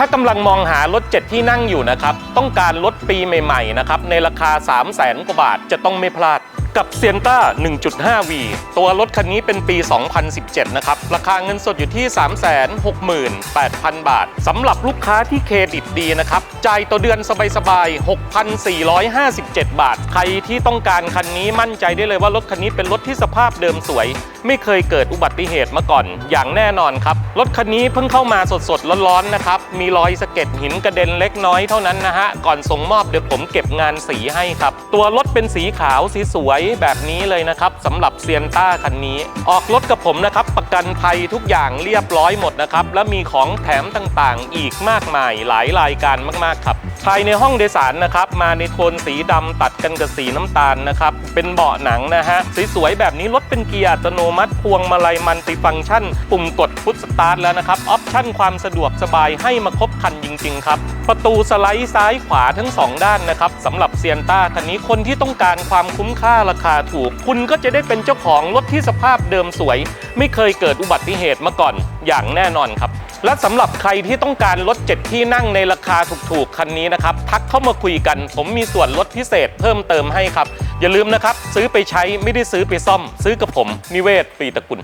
ถ้ากำลังมองหารถ 7 ที่นั่งอยู่นะครับ ต้องการรถปีใหม่ๆนะครับในราคา 3 0 0แสนกว่าบาทจะต้องไม่พลาด กับเซียนต้า 1.5V ตัวรถคันนี้เป็นปี 2017 นะครับ ราคาเงินสดอยู่ที่ 368,000 บาทสำหรับลูกค้าที่เครดิตดีนะครับจ่ายต่อเดือนสบายๆ 6,457 บาท ใครที่ต้องการคันนี้มั่นใจได้เลยว่ารถคันนี้เป็นรถที่สภาพเดิมสวยไม่เคยเกิดอุบัติเหตุมาก่อน อย่างแน่นอนครับ รถคันนี้เพิ่งเข้ามาสดๆร้อนๆนะครับ มีรอยสะเก็ดหินกระเด็นเล็กน้อยเท่านั้นนะฮะ ก่อนส่งมอบเดี๋ยวผมเก็บงานสีให้ครับ ตัวรถเป็นสีขาวสีสวยแบบนี้เลยนะครับสำหรับเซียนต้าคันนี้ ออกรถกับผมนะครับ ประกันภัยทุกอย่างเรียบร้อยหมดนะครับ และมีของแถมต่างๆ อีกมากมายหลายรายการมากๆครับ ภายในห้องโดยสารนะครับ มาในโทนสีดำตัดกันกับสีน้ำตาลนะครับ เป็นเบาะหนังนะฮะสวยๆแบบนี้รถเป็นเกียร์อัตโนมัติพวงมาลัยมัลติฟังก์ชัน ปุ่มกดพุทสตาร์ทแล้วนะครับ ออปชั่นความสะดวกสบายให้มาครบคันจริง ๆ ครับ ประตูสไลด์ซ้ายขวาทั้งสองด้านนะครับสำหรับเซียนต้าคันนี้คนที่ต้องการความคุ้มค่าราคาถูก คุณก็จะได้เป็นเจ้าของรถที่สภาพเดิมสวย ไม่เคยเกิดอุบัติเหตุมาก่อนอย่างแน่นอนครับ และสำหรับใครที่ต้องการรถ 7 ที่นั่งในราคาถูกๆ คันนี้นะครับ ทักเข้ามาคุยกัน ผมมีส่วนลดพิเศษเพิ่มเติมให้ครับ อย่าลืมนะครับ ซื้อไปใช้ไม่ได้ซื้อไปซ่อม ซื้อกับผม นิเวศปรีตะกุล